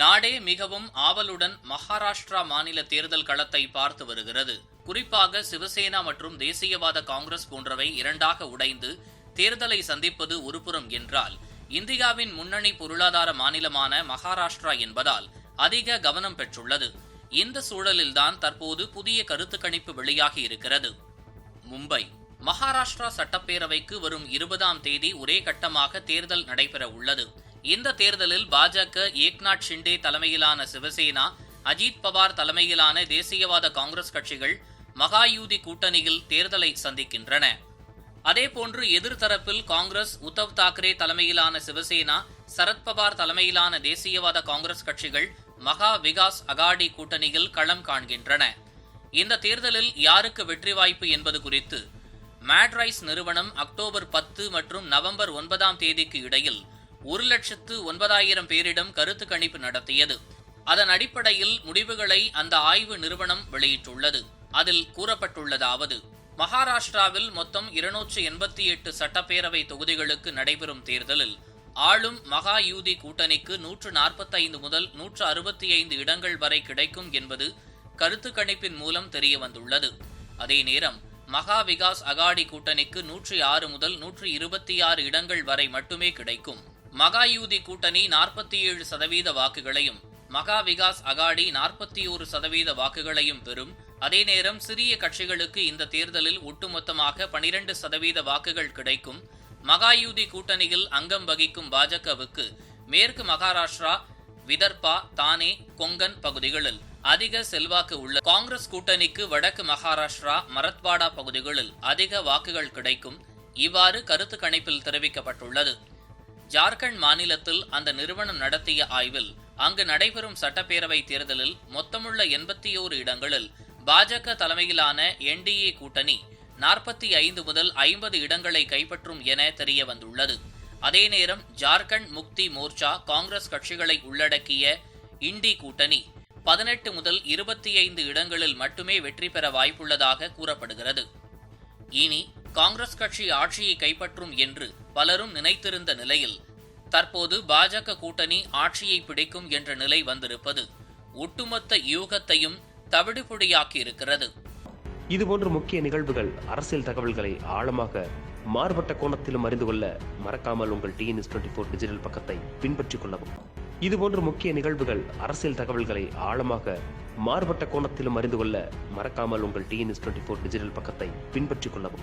நாடே மிகவும் ஆவலுடன் மகாராஷ்டிரா மாநில தேர்தல் களத்தை பார்த்து வருகிறது. குறிப்பாக சிவசேனா மற்றும் தேசியவாத காங்கிரஸ் போன்றவை இரண்டாக உடைந்து தேர்தலை சந்திப்பது ஒருபுறம் என்றால் இந்தியாவின் முன்னணி பொருளாதார மாநிலமான மகாராஷ்டிரா என்பதால் அதிக கவனம் பெற்றுள்ளது. இந்த சூழலில்தான் தற்போது புதிய கருத்து கணிப்பு வெளியாகி இருக்கிறது. மும்பை. மகாராஷ்டிரா சட்டப்பேரவைக்கு வரும் இருபதாம் தேதி ஒரே கட்டமாக தேர்தல் நடைபெற உள்ளது. இந்த தேர்தலில் பாஜக ஏக்நாத் ஷிண்டே தலைமையிலான சிவசேனா அஜித் பவார் தலைமையிலான தேசியவாத காங்கிரஸ் கட்சிகள் மகாயூதி கூட்டணியில் தேர்தலை சந்திக்கின்றன. அதேபோன்று எதிர்த்தரப்பில் காங்கிரஸ் உத்தவ் தாக்கரே தலைமையிலான சிவசேனா சரத்பவார் தலைமையிலான தேசியவாத காங்கிரஸ் கட்சிகள் மகா விகாஸ் அகாடி கூட்டணியில் களம் காண்கின்றன. இந்த தேர்தலில் யாருக்கு வெற்றி வாய்ப்பு என்பது குறித்து மேட்ரைஸ் நிறுவனம் அக்டோபர் பத்து மற்றும் நவம்பர் ஒன்பதாம் தேதிக்கு இடையில் ஒரு லட்சத்து ஒன்பதாயிரம் பேரிடம் கருத்து கணிப்பு நடத்தியது. அதன் அடிப்படையில் முடிவுகளை அந்த ஆய்வு நிறுவனம் வெளியிட்டுள்ளது. அதில் கூறப்பட்டுள்ளதாவது மகாராஷ்டிராவில் மொத்தம் இருநூற்று எண்பத்தி எட்டு சட்டப்பேரவை தொகுதிகளுக்கு நடைபெறும் தேர்தலில் ஆளும் மகா யூதி கூட்டணிக்கு நூற்று நாற்பத்தைந்து முதல் நூற்று அறுபத்தி ஐந்து இடங்கள் வரை கிடைக்கும் என்பது கருத்து கணிப்பின் மூலம் தெரியவந்துள்ளது. அதே நேரம் மகா விகாஸ் அகாடி கூட்டணிக்கு நூற்றி ஆறு முதல் நூற்றி இருபத்தி ஆறு இடங்கள் வரை மட்டுமே கிடைக்கும். மகாயூதி கூட்டணி நாற்பத்தி ஏழு சதவீத வாக்குகளையும் மகா விகாஸ் அகாடி நாற்பத்தி ஒரு சதவீத வாக்குகளையும் பெறும். அதே நேரம் சிறிய கட்சிகளுக்கு இந்த தேர்தலில் ஒட்டுமொத்தமாக பனிரெண்டு சதவீத வாக்குகள் கிடைக்கும். மகாயூதி கூட்டணியில் அங்கம் வகிக்கும் பாஜகவுக்கு மேற்கு மகாராஷ்டிரா விதர்பா தானே கொங்கன் பகுதிகளில் அதிக செல்வாக்கு உள்ள காங்கிரஸ் கூட்டணிக்கு வடக்கு மகாராஷ்டிரா மரத்வாடா பகுதிகளில் அதிக வாக்குகள் கிடைக்கும். இவ்வாறு கருத்து கணிப்பில் தெரிவிக்கப்பட்டுள்ளது. ஜார்க்கண்ட் மாநிலத்தில் அந்த நிறுவனம் நடத்திய ஆய்வில் அங்கு நடைபெறும் சட்டப்பேரவை தேர்தலில் மொத்தமுள்ள எண்பத்தி ஓரு இடங்களில் பாஜக தலைமையிலான என்டிஏ கூட்டணி நாற்பத்தி ஐந்து முதல் ஐம்பது இடங்களை கைப்பற்றும் என தெரிய வந்துள்ளது. அதே நேரம் ஜார்க்கண்ட் முக்தி மோர்ச்சா காங்கிரஸ் கட்சிகளை உள்ளடக்கிய இண்டி கூட்டணி பதினெட்டு முதல் இருபத்தி ஐந்து இடங்களில் மட்டுமே வெற்றி பெற வாய்ப்புள்ளதாக கூறப்படுகிறது. இனி காங்கிரஸ் கட்சி ஆட்சியை கைப்பற்றும் என்று பலரும் நினைத்திருந்த நிலையில் தற்போது பாஜக கூட்டணி ஆட்சியை பிடிக்கும் என்ற நிலை வந்திருப்பது ஒட்டுமொத்த யூகத்தையும் தவிடுபொடியாக்கி இருக்கிறது இதுபோன்ற முக்கிய நிகழ்வுகள் அரசியல் தகவல்களை ஆழமாக மாறுபட்ட கோணத்திலும் அறிந்து கொள்ள மறக்காமல் உங்கள் டிஎன்எஸ் டுவெண்ட்டி ஃபோர் டிஜிட்டல் பக்கத்தை பின்பற்றிக் கொள்ளவும். இதுபோன்ற முக்கிய நிகழ்வுகள் அரசியல் தகவல்களை ஆழமாக மாறுபட்ட கோணத்திலும் அறிந்து கொள்ள மறக்காமல் உங்கள் டிஎன்எஸ் டுவெண்ட்டி ஃபோர் டிஜிட்டல் பக்கத்தை பின்பற்றிக் கொள்ளவும்.